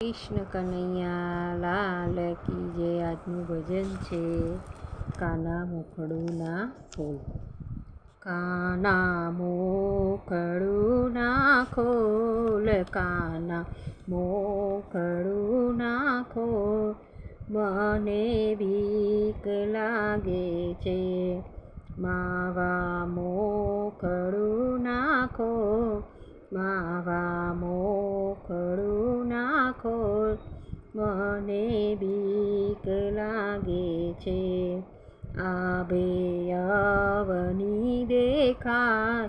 કૃષ્ણ કનૈયા લાલ કી જે આજનું ભજન છે, કાના મોખડુના ફૂલ. કાના મોખડુના ખોલ કાના મોખડુના ખોલ મને બીક લાગે છે. માવા મોખડુના નાખો માવા મોખડું નાખો મને બીક લાગે છે. આબે અવની દેખાય,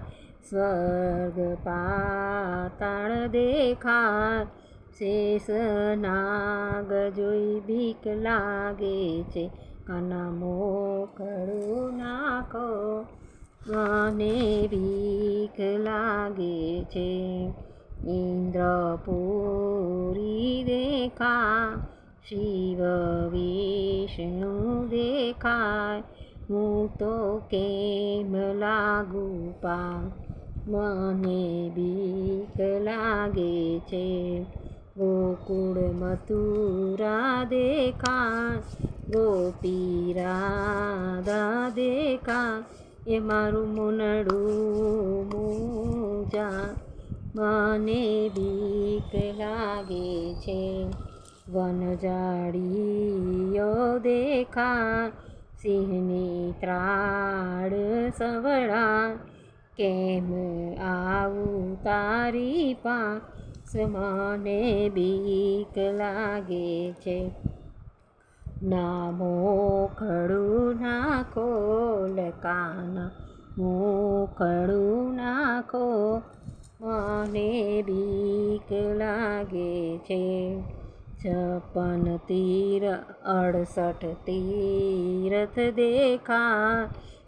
સ્વર્ગ પાતાળ દેખાય. શેષ નાગ જોઈ બીક લાગે છે. કના મોખડું નાખો મને બીક લાગે છે ઇન્દ્રપુરી દેખા શિવ વિષ્ણુ દેખાય હું તો કેમ લાગુ પા મને બીક લાગે છે ગોકુળ મથુરા દેખાય ગોપી રાધા દેખા એ મારું મુનડું મૂજા મને બીક લાગે છે. વનજાડીઓ દેખા સિંહની ત્રાડ સવડા કેમ આવું તારી પાસ મને બીક લાગે છે. ના મોખડું નાખો લકાના મોખડું નાખો મને બીક લાગે છે. છપ્પન તીર, અડસઠ તીરથ દેખા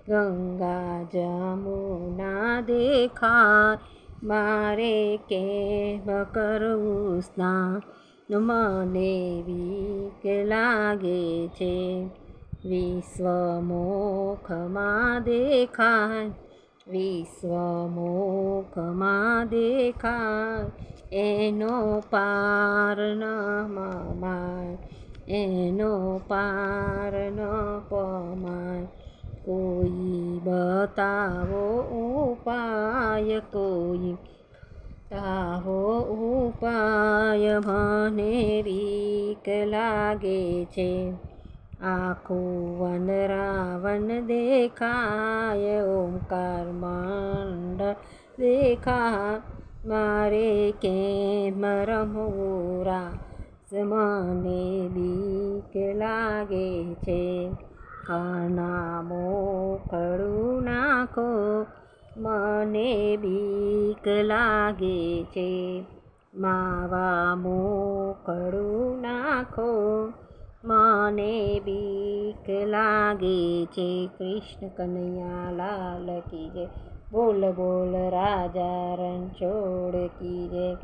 ગંગા જમુના દેખા મારે કેમ કરવું સ્નાન? મને વીક લાગે છે. વિશ્વમોખમાં દેખાય વિશ્વમોખમાં દેખાય. એનો પાર ન મમાય, એનો પાર ન પમાય. કોઈ બતાવો ઉપાય કોઈ તાવો ઉપાય મને બીક લાગે છે. આખું વન રાવણ દેખાય, ઓમકાર માંડ દેખા. મારે કેમ રમવું સમાને મને બીક લાગે છે? કાના મોખડું નાખો મને બીક લાગે છે. માવા મોકળું નાખો. મને બીક લાગે છે. કૃષ્ણ કનૈયા લાલ કી જય. બોલ બોલ રાજા રણછોડ કી જય.